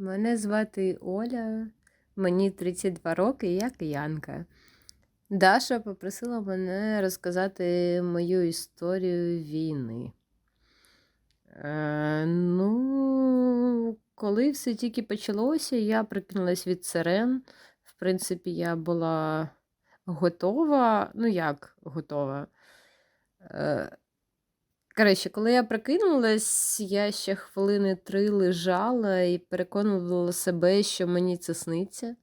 Мене звати Оля, мені 32 роки, я киянка. Даша попросила мене розказати мою історію війни. Е, ну, коли все тільки почалося, я прикинулась від сирен. В принципі, я була готова. Ну, як готова? Е, Коротше, коли я прокинулась, я ще хвилини три лежала і переконувала себе, що мені це сниться,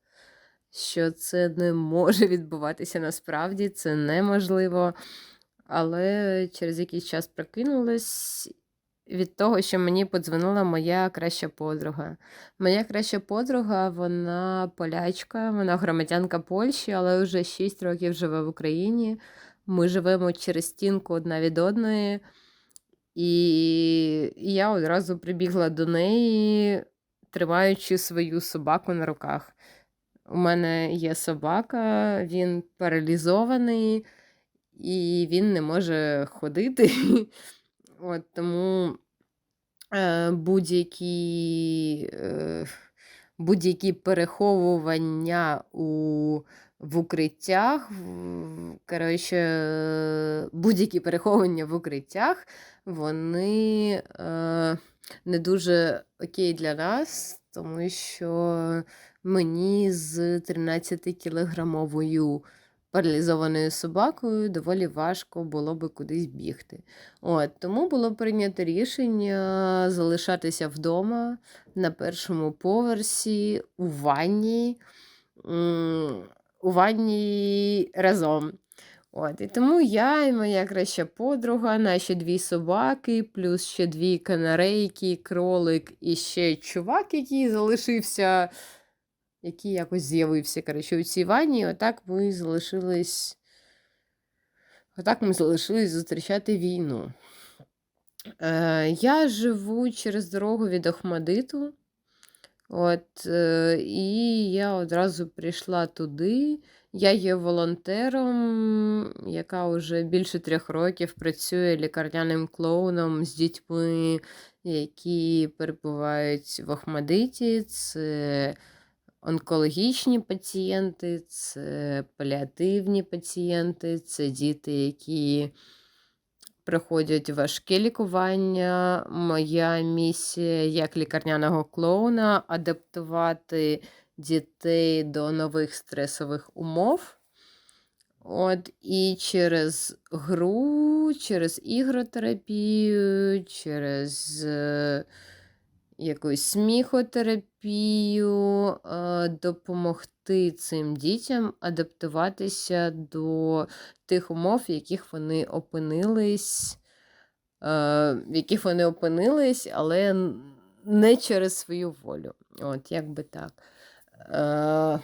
що це не може відбуватися насправді, це неможливо. Але через якийсь час прокинулась від того, що мені подзвонила моя краща подруга. Моя краща подруга, вона полячка, вона громадянка Польщі, але вже 6 років живе в Україні. Ми живемо через стінку одна від одної. І я одразу прибігла до неї, тримаючи свою собаку на руках. У мене є собака, він паралізований, і він не може ходити. От, тому е, будь-які, е, будь-які переховування у в укриттях, коротше, будь-які переховування в укриттях, вони е, не дуже окей для нас, тому що мені з 13-кілограмовою паралізованою собакою доволі важко було би кудись бігти. От, тому було прийнято рішення залишатися вдома на першому поверсі у ванні. У ванні разом. От, і тому я і моя краща подруга, наші дві собаки, плюс ще дві канарейки, кролик і ще чувак, який залишився, який якось з'явився коротше, у цій ванні. Отак ми залишились. Отак ми залишились зустрічати війну. Е, я живу через дорогу від Охмадиту. От, і я одразу прийшла туди. Я є волонтером, яка вже більше трьох років працює лікарняним клоуном з дітьми, які перебувають в Охмадиті. Це онкологічні пацієнти, це паліативні пацієнти, це діти, які проходять важкі лікування. Моя місія як лікарняного клоуна адаптувати дітей до нових стресових умов. От, і через гру, через ігротерапію, через е, якусь сміхотерапію е, допомогти цим дітям адаптуватися до тих умов, в яких вони опинились, е, в яких вони опинились, але не через свою волю. От, як би так. Е,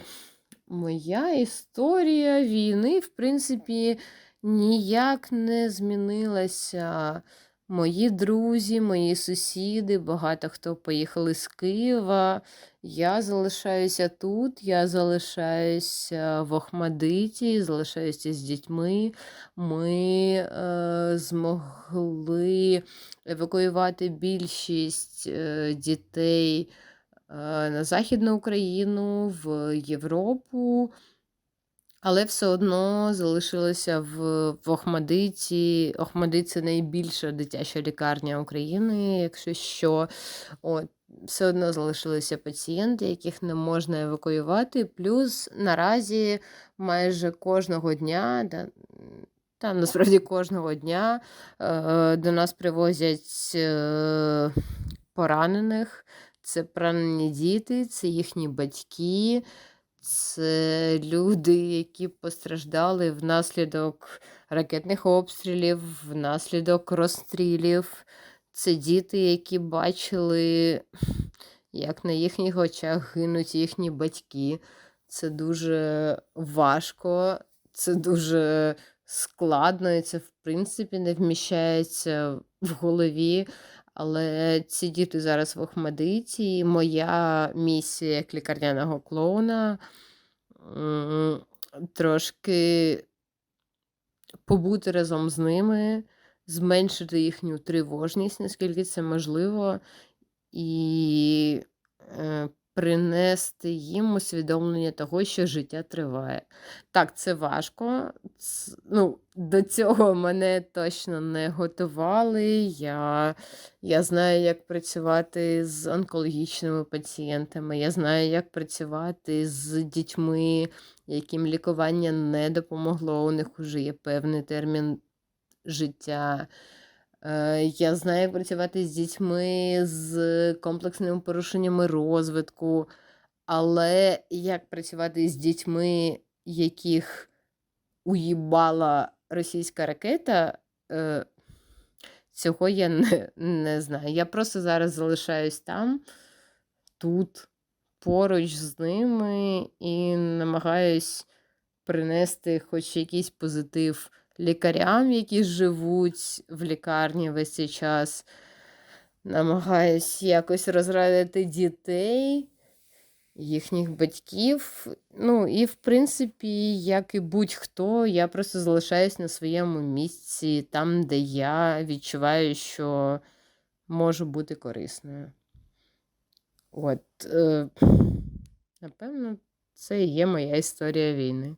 моя історія війни, в принципі, ніяк не змінилася. Мої друзі, мої сусіди, багато хто поїхали з Києва. Я залишаюся тут, я залишаюся в Охмадиті, залишаюся з дітьми. Ми е, змогли евакуювати більшість е, дітей е, на Західну Україну, в Європу. Але все одно залишилося в, в Охмадиті. Охмадит це найбільша дитяча лікарня України, якщо що. От, все одно залишилися пацієнти, яких не можна евакуювати. Плюс наразі майже кожного дня, да, та насправді кожного дня е, до нас привозять е, поранених. Це поранені діти, це їхні батьки, це люди, які постраждали внаслідок ракетних обстрілів, внаслідок розстрілів. Це діти, які бачили, як на їхніх очах гинуть їхні батьки. Це дуже важко, це дуже складно, і це, в принципі, не вміщається в голові. Але ці діти зараз в Охмадиті. Моя місія як лікарняного клоуна трошки побути разом з ними, зменшити їхню тривожність, наскільки це можливо, і е, принести їм усвідомлення того, що життя триває. Так, це важко. Ну, до цього мене точно не готували. Я, я знаю, як працювати з онкологічними пацієнтами. Я знаю, як працювати з дітьми, яким лікування не допомогло. У них вже є певний термін життя. Е, Я знаю, як працювати з дітьми з комплексними порушеннями розвитку, але як працювати з дітьми, яких уїбала російська ракета, е, цього я не, не знаю. Я просто зараз залишаюсь там, тут, поруч з ними, і намагаюсь принести хоч якийсь позитив лікарям, які живуть в лікарні весь цей час. Намагаюсь якось розрадити дітей, їхніх батьків. Ну, і, в принципі, як і будь-хто, я просто залишаюсь на своєму місці, там, де я відчуваю, що можу бути корисною. От, е, напевно, це і є моя історія війни.